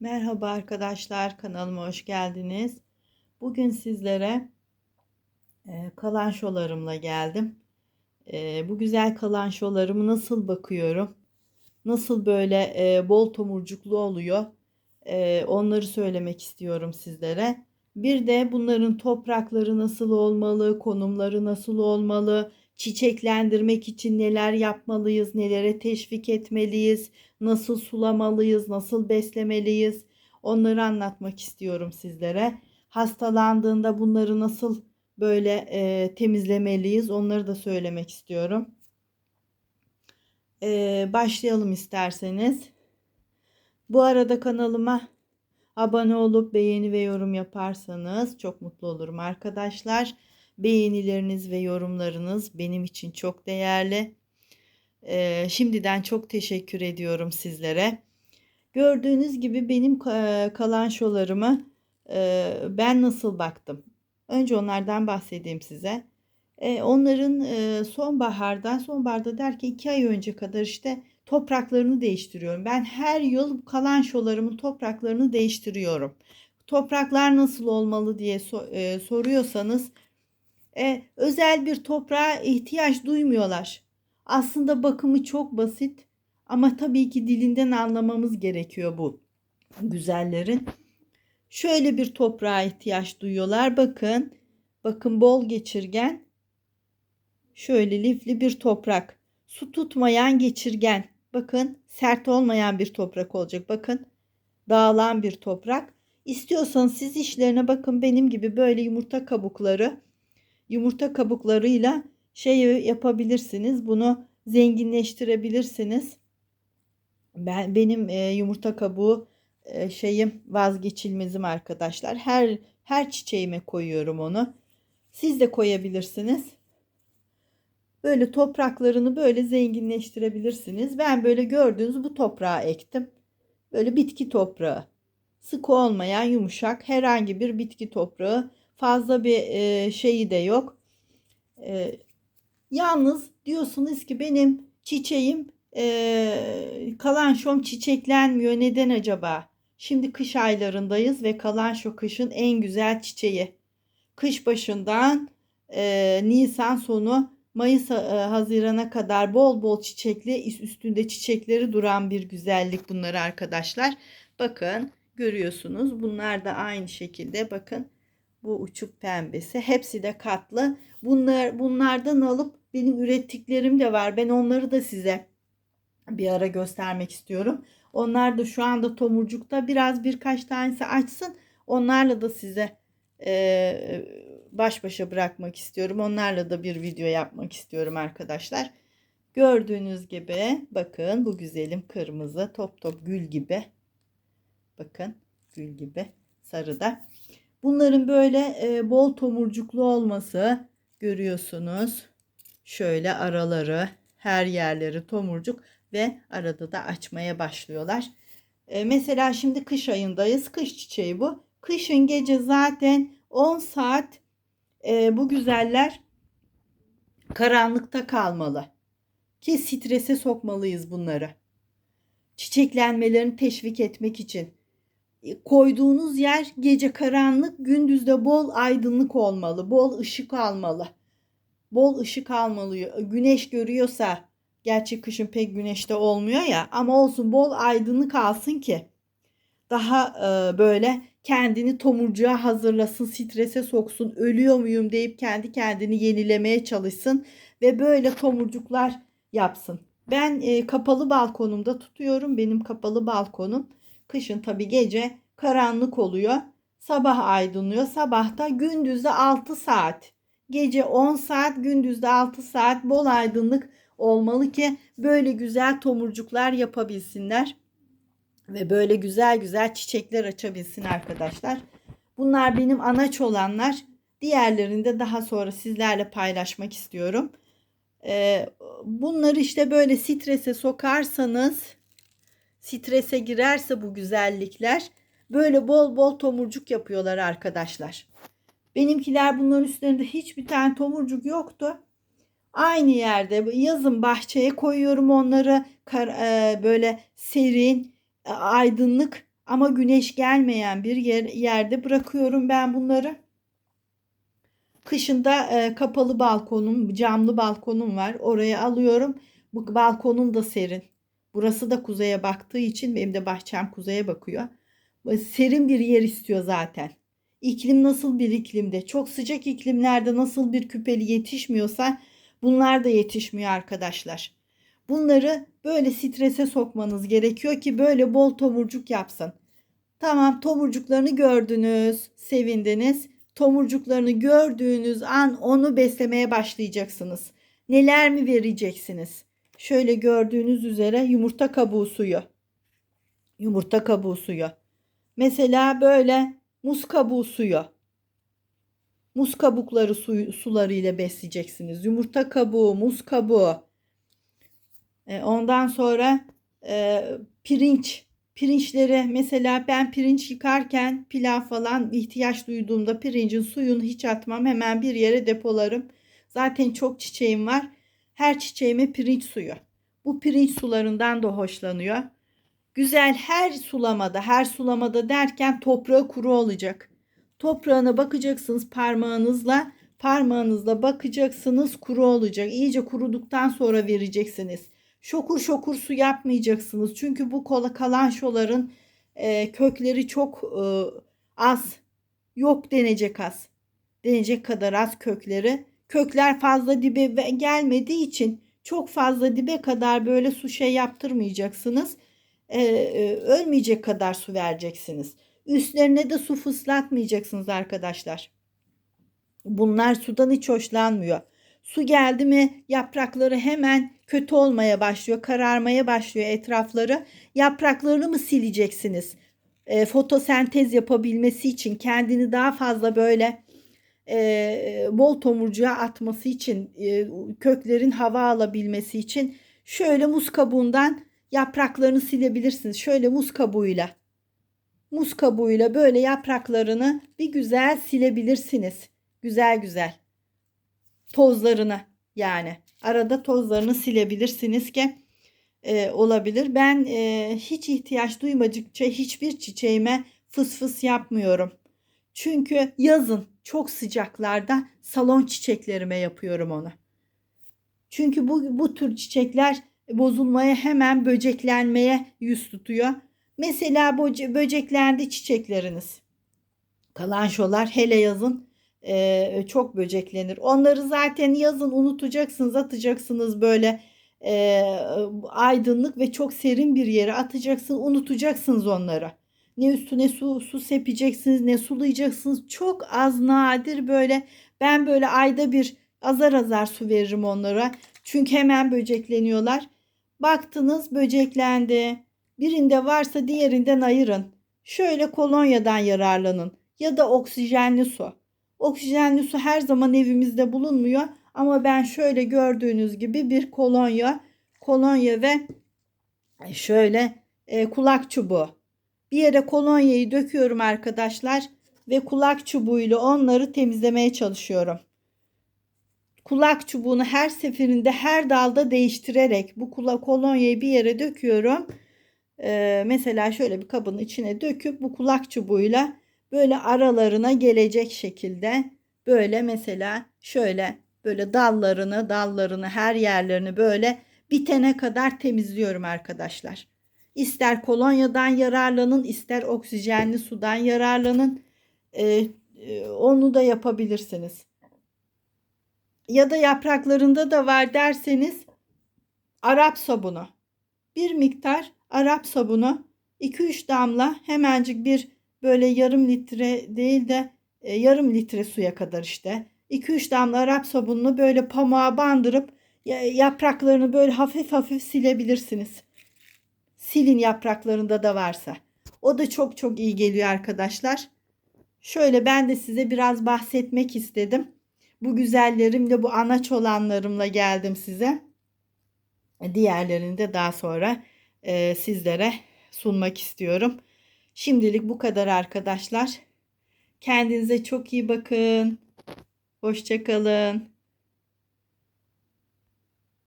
Merhaba arkadaşlar, kanalıma hoş geldiniz. Bugün sizlere e, kalançolarımla geldim. E, bu güzel kalançolarımı nasıl bakıyorum, nasıl böyle e, bol tomurcuklu oluyor, e, onları söylemek istiyorum sizlere. Bir de bunların toprakları nasıl olmalı, konumları nasıl olmalı, çiçeklendirmek için neler yapmalıyız, nelere teşvik etmeliyiz, nasıl sulamalıyız, nasıl beslemeliyiz onları anlatmak istiyorum sizlere. Hastalandığında bunları nasıl böyle e, temizlemeliyiz onları da söylemek istiyorum. E, başlayalım isterseniz. Bu arada kanalıma abone olup beğeni ve yorum yaparsanız çok mutlu olurum arkadaşlar. Beğenileriniz ve yorumlarınız benim için çok değerli. Ee, şimdiden çok teşekkür ediyorum sizlere. Gördüğünüz gibi benim kalan şolarımı e, ben nasıl baktım? Önce onlardan bahsedeyim size. E, onların e, sonbahardan, sonbaharda derken iki ay önce kadar işte topraklarını değiştiriyorum. Ben her yıl kalan şolarımın topraklarını değiştiriyorum. Topraklar nasıl olmalı diye soruyorsanız özel bir toprağa ihtiyaç duymuyorlar. Aslında bakımı çok basit ama tabii ki dilinden anlamamız gerekiyor bu güzellerin. Şöyle bir toprağa ihtiyaç duyuyorlar. Bakın. Bakın bol geçirgen. Şöyle lifli bir toprak. Su tutmayan geçirgen. Bakın sert olmayan bir toprak olacak. Bakın dağılan bir toprak. İstiyorsanız siz işlerine bakın benim gibi böyle yumurta kabukları yumurta kabuklarıyla şey yapabilirsiniz. Bunu zenginleştirebilirsiniz. Ben benim e, yumurta kabuğu e, şeyim vazgeçilmezim arkadaşlar. Her her çiçeğime koyuyorum onu. Siz de koyabilirsiniz. Böyle topraklarını böyle zenginleştirebilirsiniz. Ben böyle gördüğünüz bu toprağa ektim. Böyle bitki toprağı. Sık olmayan yumuşak herhangi bir bitki toprağı. Fazla bir e, şeyi de yok. E, Yalnız diyorsunuz ki benim çiçeğim e, kalanşom çiçeklenmiyor. Neden acaba? Şimdi kış aylarındayız ve kalanşo kışın en güzel çiçeği. Kış başından e, Nisan sonu Mayıs e, Haziran'a kadar bol bol çiçekli üstünde çiçekleri duran bir güzellik bunlar arkadaşlar. Bakın görüyorsunuz bunlar da aynı şekilde bakın bu uçuk pembesi hepsi de katlı. Bunlar bunlardan alıp benim ürettiklerim de var. Ben onları da size bir ara göstermek istiyorum. Onlar da şu anda tomurcukta biraz birkaç tanesi açsın. Onlarla da size e, baş başa bırakmak istiyorum. Onlarla da bir video yapmak istiyorum arkadaşlar. Gördüğünüz gibi bakın bu güzelim kırmızı top top gül gibi. Bakın gül gibi sarıda. Bunların böyle e, bol tomurcuklu olması görüyorsunuz. Şöyle araları, her yerleri tomurcuk ve arada da açmaya başlıyorlar. E, mesela şimdi kış ayındayız. Kış çiçeği bu. Kışın gece zaten 10 saat e, bu güzeller karanlıkta kalmalı. Ki strese sokmalıyız bunları. Çiçeklenmelerini teşvik etmek için koyduğunuz yer gece karanlık, gündüzde bol aydınlık olmalı, bol ışık almalı. Bol ışık almalı. Güneş görüyorsa, gerçi kışın pek güneşte olmuyor ya ama olsun bol aydınlık alsın ki daha e, böyle kendini tomurcuğa hazırlasın, strese soksun, ölüyor muyum deyip kendi kendini yenilemeye çalışsın ve böyle tomurcuklar yapsın. Ben e, kapalı balkonumda tutuyorum. Benim kapalı balkonum Kışın tabi gece karanlık oluyor. Sabah aydınlıyor. Sabahta gündüzde 6 saat. Gece 10 saat, gündüzde 6 saat bol aydınlık olmalı ki böyle güzel tomurcuklar yapabilsinler. Ve böyle güzel güzel çiçekler açabilsin arkadaşlar. Bunlar benim anaç olanlar. Diğerlerini de daha sonra sizlerle paylaşmak istiyorum. Ee, bunları işte böyle strese sokarsanız strese girerse bu güzellikler böyle bol bol tomurcuk yapıyorlar arkadaşlar. Benimkiler bunların üstlerinde hiçbir tane tomurcuk yoktu. Aynı yerde yazın bahçeye koyuyorum onları kar, e, böyle serin, e, aydınlık Ama güneş gelmeyen bir yer, yerde bırakıyorum ben bunları. Kışında e, kapalı balkonum, camlı balkonum var. Oraya alıyorum. Bu balkonum da serin. Burası da kuzeye baktığı için benim de bahçem kuzeye bakıyor. Serin bir yer istiyor zaten. İklim nasıl bir iklimde? Çok sıcak iklimlerde nasıl bir küpeli yetişmiyorsa bunlar da yetişmiyor arkadaşlar. Bunları böyle strese sokmanız gerekiyor ki böyle bol tomurcuk yapsın. Tamam tomurcuklarını gördünüz, sevindiniz. Tomurcuklarını gördüğünüz an onu beslemeye başlayacaksınız. Neler mi vereceksiniz? Şöyle gördüğünüz üzere yumurta kabuğu suyu. Yumurta kabuğu suyu. Mesela böyle muz kabuğu suyu. Muz kabukları suyu, suları ile besleyeceksiniz. Yumurta kabuğu, muz kabuğu. E, ondan sonra e, pirinç. Pirinçleri mesela ben pirinç yıkarken pilav falan ihtiyaç duyduğumda pirincin suyunu hiç atmam. Hemen bir yere depolarım. Zaten çok çiçeğim var. Her çiçeğime pirinç suyu. Bu pirinç sularından da hoşlanıyor. Güzel her sulamada, her sulamada derken toprağı kuru olacak. Toprağına bakacaksınız parmağınızla. Parmağınızla bakacaksınız kuru olacak. İyice kuruduktan sonra vereceksiniz. Şokur şokur su yapmayacaksınız. Çünkü bu kola kalan şoların e, kökleri çok e, az. Yok denecek az. Denecek kadar az kökleri. Kökler fazla dibe gelmediği için çok fazla dibe kadar böyle su şey yaptırmayacaksınız. E, e, ölmeyecek kadar su vereceksiniz. Üstlerine de su fıslatmayacaksınız arkadaşlar. Bunlar sudan hiç hoşlanmıyor. Su geldi mi yaprakları hemen kötü olmaya başlıyor, kararmaya başlıyor etrafları. Yapraklarını mı sileceksiniz? E, fotosentez yapabilmesi için kendini daha fazla böyle e, bol tomurcuğa atması için, e, köklerin hava alabilmesi için şöyle muz kabuğundan yapraklarını silebilirsiniz. Şöyle muz kabuğuyla. Muz kabuğuyla böyle yapraklarını bir güzel silebilirsiniz. Güzel güzel. Tozlarını yani. Arada tozlarını silebilirsiniz ki e, olabilir. Ben e, hiç ihtiyaç duymadıkça hiçbir çiçeğime fıs fıs yapmıyorum. Çünkü yazın çok sıcaklarda salon çiçeklerime yapıyorum onu. Çünkü bu, bu tür çiçekler bozulmaya hemen böceklenmeye yüz tutuyor. Mesela böceklendi çiçekleriniz. Kalanşolar hele yazın e, çok böceklenir. Onları zaten yazın unutacaksınız, atacaksınız böyle e, aydınlık ve çok serin bir yere atacaksınız, unutacaksınız onları. Ne üstüne su, su sepeceksiniz, ne sulayacaksınız. Çok az nadir böyle ben böyle ayda bir azar azar su veririm onlara. Çünkü hemen böcekleniyorlar. Baktınız böceklendi. Birinde varsa diğerinden ayırın. Şöyle kolonyadan yararlanın ya da oksijenli su. Oksijenli su her zaman evimizde bulunmuyor ama ben şöyle gördüğünüz gibi bir kolonya, kolonya ve şöyle e, kulak çubuğu. Bir yere kolonyayı döküyorum arkadaşlar ve kulak çubuğuyla onları temizlemeye çalışıyorum. Kulak çubuğunu her seferinde her dalda değiştirerek bu kulak kolonyayı bir yere döküyorum. Ee, mesela şöyle bir kabın içine döküp bu kulak çubuğuyla böyle aralarına gelecek şekilde böyle mesela şöyle böyle dallarını dallarını her yerlerini böyle bitene kadar temizliyorum arkadaşlar. İster kolonyadan yararlanın ister oksijenli sudan yararlanın ee, e, onu da yapabilirsiniz. Ya da yapraklarında da var derseniz Arap sabunu bir miktar Arap sabunu 2-3 damla hemencik bir böyle yarım litre değil de e, yarım litre suya kadar işte 2-3 damla Arap sabununu böyle pamuğa bandırıp yapraklarını böyle hafif hafif silebilirsiniz. Silin yapraklarında da varsa. O da çok çok iyi geliyor arkadaşlar. Şöyle ben de size biraz bahsetmek istedim. Bu güzellerimle bu anaç olanlarımla geldim size. Diğerlerini de daha sonra e, sizlere sunmak istiyorum. Şimdilik bu kadar arkadaşlar. Kendinize çok iyi bakın. Hoşçakalın.